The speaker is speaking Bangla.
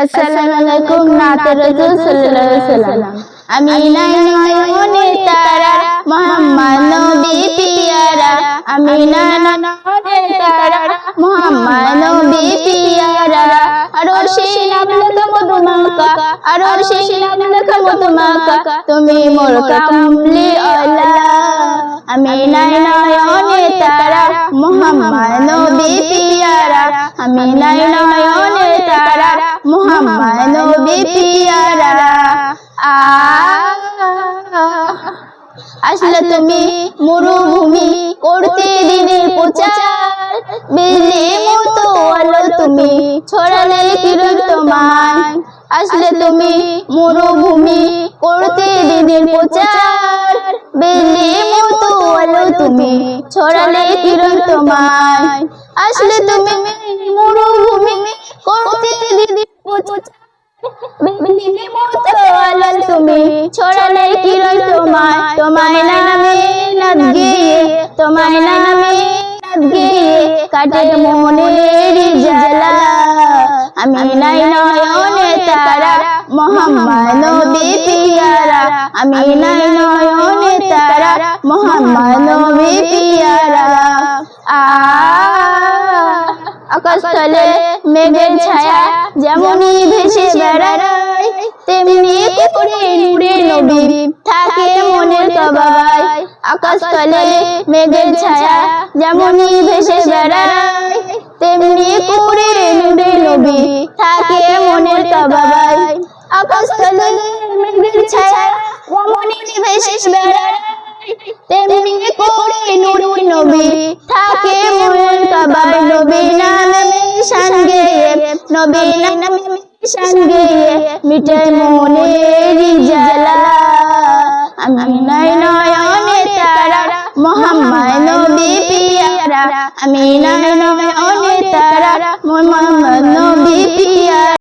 আসসালামু নাতে রাসূল সাল্লাল্লাহু আলাইহি সাল্লাম আমি নয়নে তারা, মোহাম্মদ নবী পিয়ারা। আমি নয়নে তারা, মোহাম্মদ নবী পিয়ারা। আর সেই নাম লেখা মধুমাকা, আর সেই নাম মধুমাকা। তুমি মোর কামলি আল্লাহ। আমি নয়নে তারা, মোহাম্মদ নবী পিয়ারা। আমি নাই নয়নে তুমি মরুভূমি করতে দিনের প্রচার। বিজলি মতো আলো তুমি ছড়ালে কিরণ তোমার আসলে তুমি মরুভূমি করতে দিনের প্রচার। বিজলি মতো আলো তুমি ছড়ালে কিরণ তোমার আসলে তুমি মরুভূমি তুমি ছড়ালে কিরণ তোমার তোমায় নামে নাদ গিয়ে তোমায় নামে নাদ কাটে মনের জ্বালা আমি নাই নয়নে তারা মোহাম্মদ নবী পিয়ারা আমি নাই নয়নে তারা মোহাম্মদ নবী পিয়ারা আ আকাশতলে মেঘের ছায়া যেমনই ভেসে তেমনি করে নূরে নবী থাকে মনের কবায় আকাশতলে মেঘের ছায়া যেমনই ভেসে বেড়ায়, তেমনি করে নূরে নবী থাকে মনের কবায় আকাশতলে মেঘের ছায়া যেমনই ভেসে বেড়ায়, তেমনি করে নূর নবী থাকে মনের নবী নামে সঙ্গে মিটে মনের জ্বালা আমি নাই নয়নে তারা, মোহাম্মদ নবী তারা, মোহাম্মদ নবী পিয়ারা।